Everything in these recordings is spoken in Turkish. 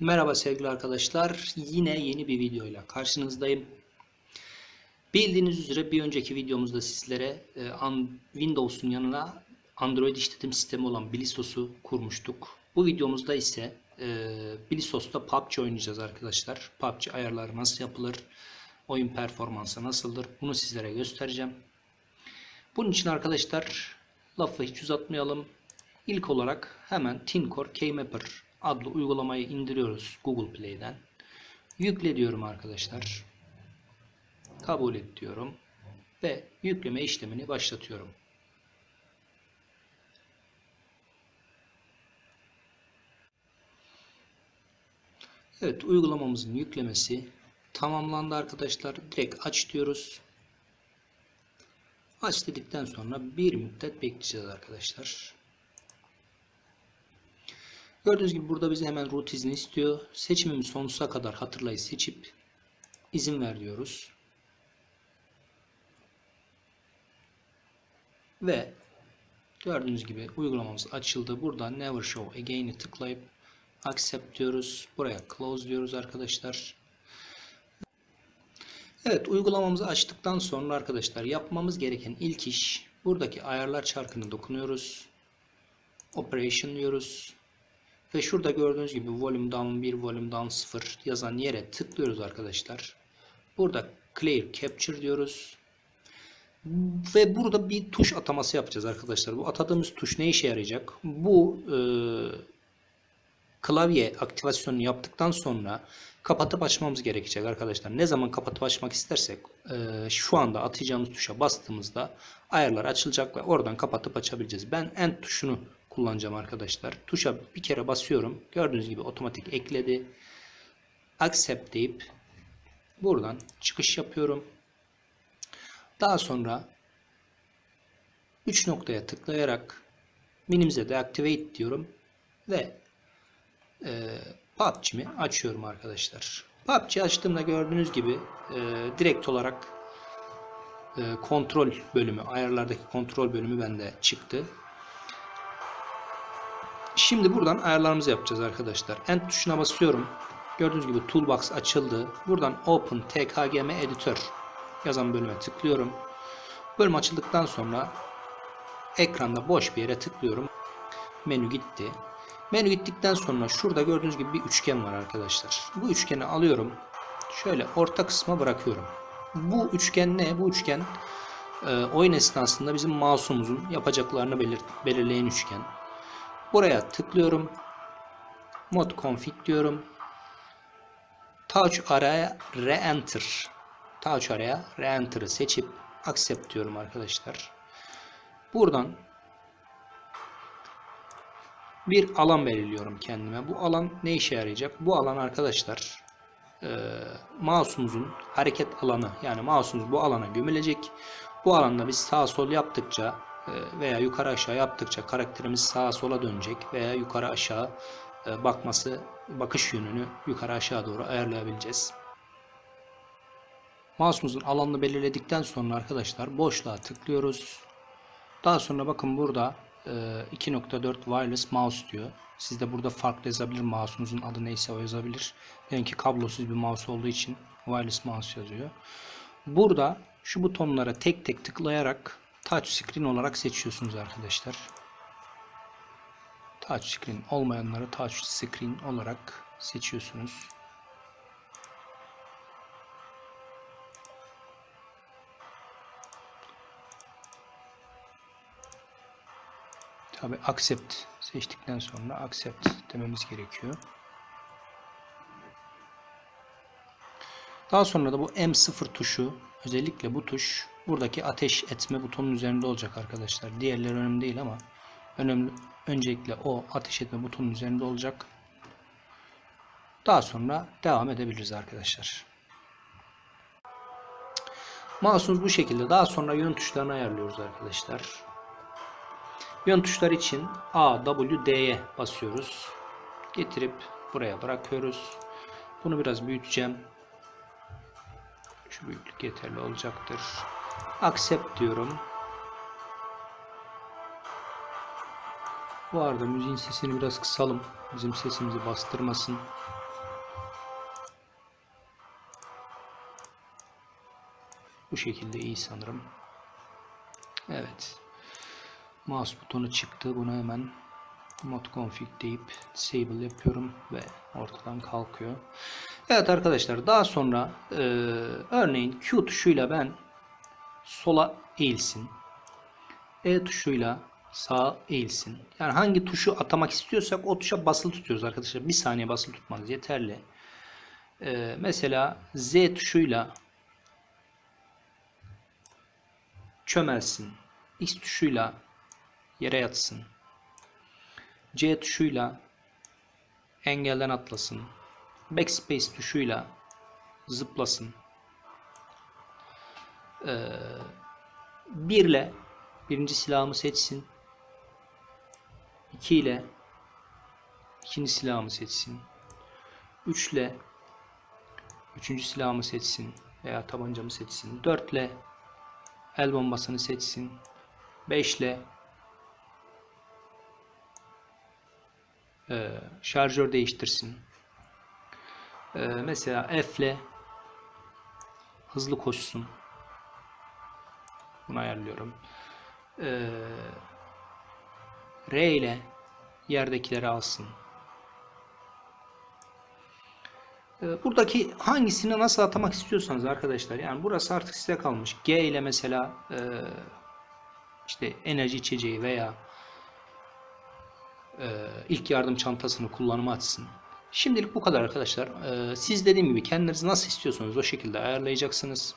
Merhaba sevgili arkadaşlar. Yine yeni bir videoyla karşınızdayım. Bildiğiniz üzere bir önceki videomuzda sizlere e, Windows'un yanına Android işletim sistemi olan Blissos'u kurmuştuk. Bu videomuzda ise e, Blissos'ta PUBG oynayacağız arkadaşlar. PUBG ayarları nasıl yapılır? Oyun performansı nasıldır? Bunu sizlere göstereceğim. Bunun için arkadaşlar lafı hiç uzatmayalım. İlk olarak hemen TinCore Keymapper adlı uygulamayı indiriyoruz Google Play'den. Yükle diyorum arkadaşlar. Kabul et diyorum. Ve yükleme işlemini başlatıyorum. Evet uygulamamızın yüklemesi tamamlandı arkadaşlar. Direkt aç diyoruz. Aç dedikten sonra bir müddet bekleyeceğiz arkadaşlar. Gördüğünüz gibi burada bize hemen root izni istiyor. Seçimimi sonsuza kadar hatırlayı seçip izin ver diyoruz. Ve gördüğünüz gibi uygulamamız açıldı. Burada never show again'i tıklayıp accept diyoruz. Buraya close diyoruz arkadaşlar. Evet uygulamamızı açtıktan sonra arkadaşlar yapmamız gereken ilk iş buradaki ayarlar çarkını dokunuyoruz. Operation diyoruz. Ve şurada gördüğünüz gibi volume down 1, volume down 0 yazan yere tıklıyoruz arkadaşlar. Burada clear capture diyoruz. Ve burada bir tuş ataması yapacağız arkadaşlar. Bu atadığımız tuş ne işe yarayacak? Bu e, klavye aktivasyonunu yaptıktan sonra kapatıp açmamız gerekecek arkadaşlar. Ne zaman kapatıp açmak istersek e, şu anda atacağımız tuşa bastığımızda ayarlar açılacak ve oradan kapatıp açabileceğiz. Ben end tuşunu kullanacağım arkadaşlar. Tuşa bir kere basıyorum. Gördüğünüz gibi otomatik ekledi. Accept deyip buradan çıkış yapıyorum. Daha sonra 3 noktaya tıklayarak minimize deactivate diyorum ve e, PUBG'mi açıyorum arkadaşlar. PUBG açtığımda gördüğünüz gibi e, direkt olarak e, kontrol bölümü, ayarlardaki kontrol bölümü bende çıktı. Şimdi buradan ayarlarımızı yapacağız arkadaşlar. End tuşuna basıyorum. Gördüğünüz gibi Toolbox açıldı. Buradan Open TKGM Editor yazan bölüme tıklıyorum. Bölüm açıldıktan sonra ekranda boş bir yere tıklıyorum. Menü gitti. Menü gittikten sonra şurada gördüğünüz gibi bir üçgen var arkadaşlar. Bu üçgeni alıyorum. Şöyle orta kısma bırakıyorum. Bu üçgen ne? Bu üçgen e, oyun esnasında bizim mouse'umuzun yapacaklarını belir belirleyen üçgen. Buraya tıklıyorum. Mod config diyorum. Touch araya re-enter. Touch araya re-enter'ı seçip accept diyorum arkadaşlar. Buradan bir alan belirliyorum kendime. Bu alan ne işe yarayacak? Bu alan arkadaşlar e, mouse'umuzun hareket alanı yani mouse'umuz bu alana gömülecek. Bu alanda biz sağ sol yaptıkça veya yukarı aşağı yaptıkça karakterimiz sağa sola dönecek veya yukarı aşağı e, bakması bakış yönünü yukarı aşağı doğru ayarlayabileceğiz. Mouse'umuzun alanını belirledikten sonra arkadaşlar boşluğa tıklıyoruz. Daha sonra bakın burada 2.4 wireless mouse diyor. Siz de burada farklı yazabilir. Mouse'unuzun adı neyse o yazabilir. Benimki kablosuz bir mouse olduğu için wireless mouse yazıyor. Burada şu butonlara tek tek tıklayarak touch screen olarak seçiyorsunuz arkadaşlar. Touch screen olmayanları touch screen olarak seçiyorsunuz. Tabi accept seçtikten sonra accept dememiz gerekiyor. Daha sonra da bu M0 tuşu özellikle bu tuş buradaki ateş etme butonun üzerinde olacak arkadaşlar. Diğerleri önemli değil ama önemli öncelikle o ateş etme butonun üzerinde olacak. Daha sonra devam edebiliriz arkadaşlar. Mouse'umuz bu şekilde. Daha sonra yön tuşlarını ayarlıyoruz arkadaşlar. Yön tuşları için A, W, D'ye basıyoruz. Getirip buraya bırakıyoruz. Bunu biraz büyüteceğim. Şu büyüklük yeterli olacaktır accept diyorum. Bu arada müziğin sesini biraz kısalım. Bizim sesimizi bastırmasın. Bu şekilde iyi sanırım. Evet. Mouse butonu çıktı. Bunu hemen mod config deyip disable yapıyorum ve ortadan kalkıyor. Evet arkadaşlar daha sonra e, örneğin Q tuşuyla ben sola eğilsin. E tuşuyla sağa eğilsin. Yani hangi tuşu atamak istiyorsak o tuşa basılı tutuyoruz arkadaşlar. Bir saniye basılı tutmanız yeterli. E, mesela Z tuşuyla çömelsin. X tuşuyla yere yatsın. C tuşuyla engelden atlasın. Backspace tuşuyla zıplasın. Ee, bir ile birinci silahımı seçsin. 2 ile ikinci silahımı seçsin. 3 ile üçüncü silahımı seçsin veya tabancamı seçsin. 4 ile el bombasını seçsin. 5 ile e, şarjör değiştirsin. E, mesela F ile hızlı koşsun. Bunu ayarlıyorum. E, R ile yerdekileri alsın. E, buradaki hangisini nasıl atamak istiyorsanız arkadaşlar yani burası artık size kalmış. G ile mesela e, işte enerji içeceği veya e, ilk yardım çantasını kullanıma açsın. Şimdilik bu kadar arkadaşlar. E, siz dediğim gibi kendiniz nasıl istiyorsanız o şekilde ayarlayacaksınız.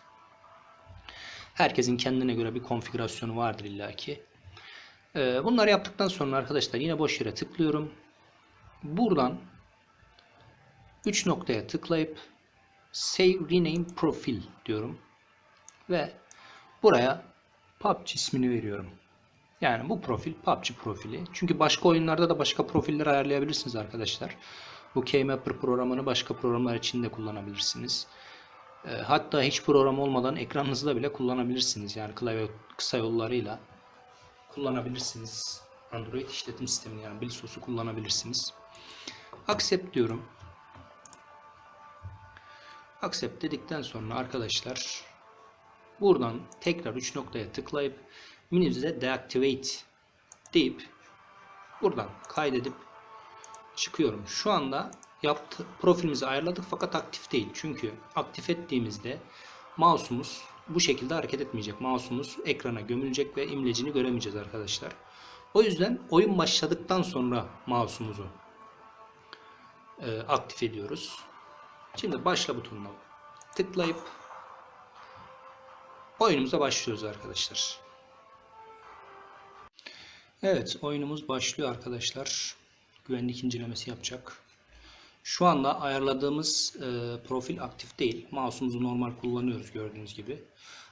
Herkesin kendine göre bir konfigürasyonu vardır illaki. E, bunları yaptıktan sonra arkadaşlar yine boş yere tıklıyorum. Buradan 3 noktaya tıklayıp Save Rename Profile diyorum. Ve buraya PUBG ismini veriyorum. Yani bu profil PUBG profili. Çünkü başka oyunlarda da başka profiller ayarlayabilirsiniz arkadaşlar. Bu Keymapper programını başka programlar için de kullanabilirsiniz. E, hatta hiç program olmadan ekranınızda bile kullanabilirsiniz. Yani klavye kısa yollarıyla kullanabilirsiniz. Android işletim sistemini yani Bilsos'u kullanabilirsiniz. Accept diyorum. Accept dedikten sonra arkadaşlar buradan tekrar 3 noktaya tıklayıp menüde deactivate deyip buradan kaydedip çıkıyorum. Şu anda yaptı, profilimizi ayarladık fakat aktif değil. Çünkü aktif ettiğimizde mouse'umuz bu şekilde hareket etmeyecek. Mouse'umuz ekrana gömülecek ve imlecini göremeyeceğiz arkadaşlar. O yüzden oyun başladıktan sonra mouse'umuzu e, aktif ediyoruz. Şimdi başla butonuna tıklayıp oyunumuza başlıyoruz arkadaşlar. Evet oyunumuz başlıyor arkadaşlar. Güvenlik incelemesi yapacak. Şu anda ayarladığımız e, profil aktif değil. Mouse'umuzu normal kullanıyoruz gördüğünüz gibi.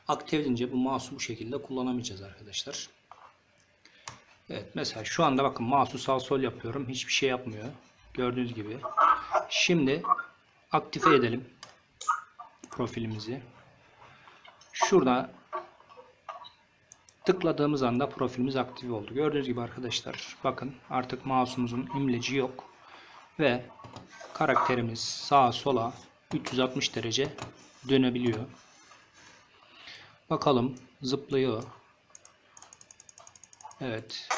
Aktif edince bu mouse'u bu şekilde kullanamayacağız arkadaşlar. Evet mesela şu anda bakın mouse'u sağ sol yapıyorum. Hiçbir şey yapmıyor. Gördüğünüz gibi. Şimdi aktive edelim profilimizi. Şurada tıkladığımız anda profilimiz aktif oldu. Gördüğünüz gibi arkadaşlar bakın artık mouse'umuzun imleci yok ve karakterimiz sağa sola 360 derece dönebiliyor. Bakalım zıplıyor. Evet.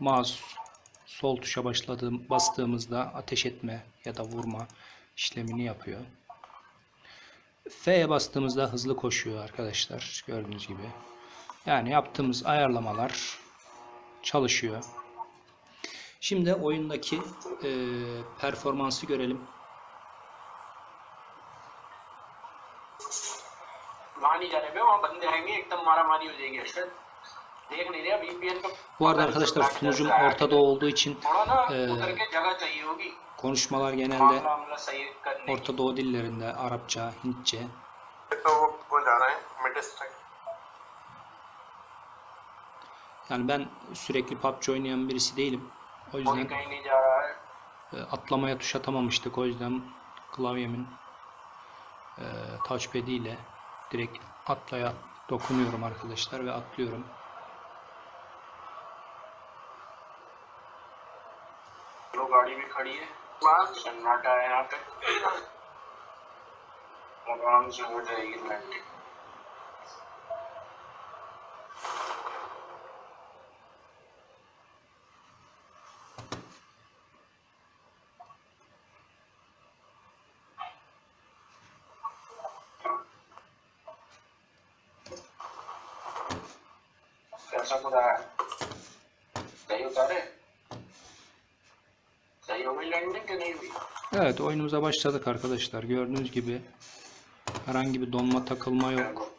Mouse sol tuşa başladığım bastığımızda ateş etme ya da vurma işlemini yapıyor. F'ye bastığımızda hızlı koşuyor arkadaşlar. Gördüğünüz gibi. Yani yaptığımız ayarlamalar çalışıyor. Şimdi oyundaki e, performansı görelim. Bu arada arkadaşlar sunucum ortada olduğu için e, konuşmalar genelde Orta Doğu dillerinde Arapça, Hintçe. Yani ben sürekli PUBG oynayan birisi değilim. O कोई yüzden कहीं नहीं जा रहा है e, atlamaya tuş atamamıştık. O yüzden klavyemin e, touchpad ile direkt atlaya dokunuyorum arkadaşlar ve atlıyorum. लो गाड़ी भी खड़ी है सन्नाटा है यहाँ पे आराम से हो जाएगी landing Sakura. Dayo Tare. Dayo Evet oyunumuza başladık arkadaşlar. Gördüğünüz gibi herhangi bir donma takılma yok.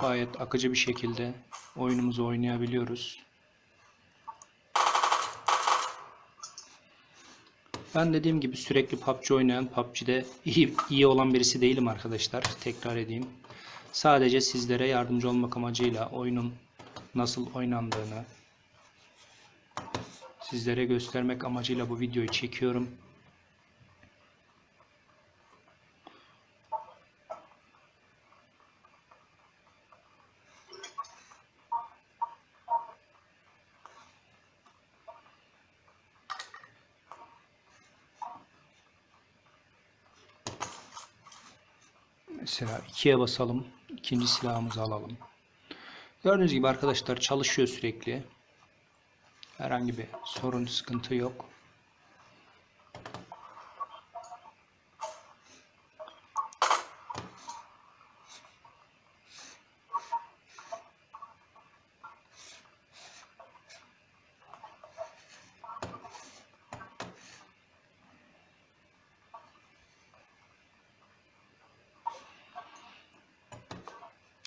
Gayet akıcı bir şekilde oyunumuzu oynayabiliyoruz. Ben dediğim gibi sürekli PUBG oynayan, PUBG'de iyi, iyi olan birisi değilim arkadaşlar. Tekrar edeyim. Sadece sizlere yardımcı olmak amacıyla oyunun nasıl oynandığını sizlere göstermek amacıyla bu videoyu çekiyorum. Mesela ikiye basalım. ikinci silahımızı alalım. Gördüğünüz gibi arkadaşlar çalışıyor sürekli. Herhangi bir sorun, sıkıntı yok.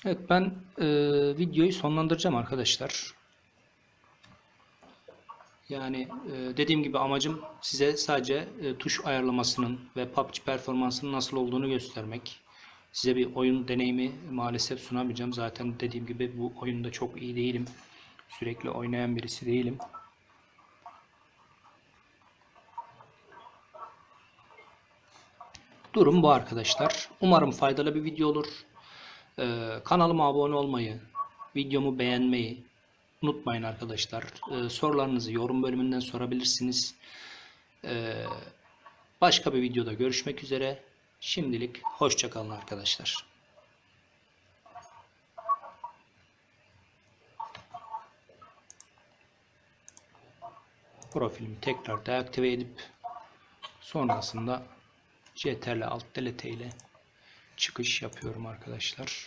Evet ben e, videoyu sonlandıracağım arkadaşlar. Yani e, dediğim gibi amacım size sadece e, tuş ayarlamasının ve PUBG performansının nasıl olduğunu göstermek. Size bir oyun deneyimi maalesef sunamayacağım. Zaten dediğim gibi bu oyunda çok iyi değilim. Sürekli oynayan birisi değilim. Durum bu arkadaşlar. Umarım faydalı bir video olur. Ee, kanalıma abone olmayı, videomu beğenmeyi unutmayın arkadaşlar. Ee, sorularınızı yorum bölümünden sorabilirsiniz. Ee, başka bir videoda görüşmek üzere. Şimdilik hoşçakalın arkadaşlar. Profilimi tekrar deaktive edip sonrasında CTRL Alt Delete ile çıkış yapıyorum arkadaşlar.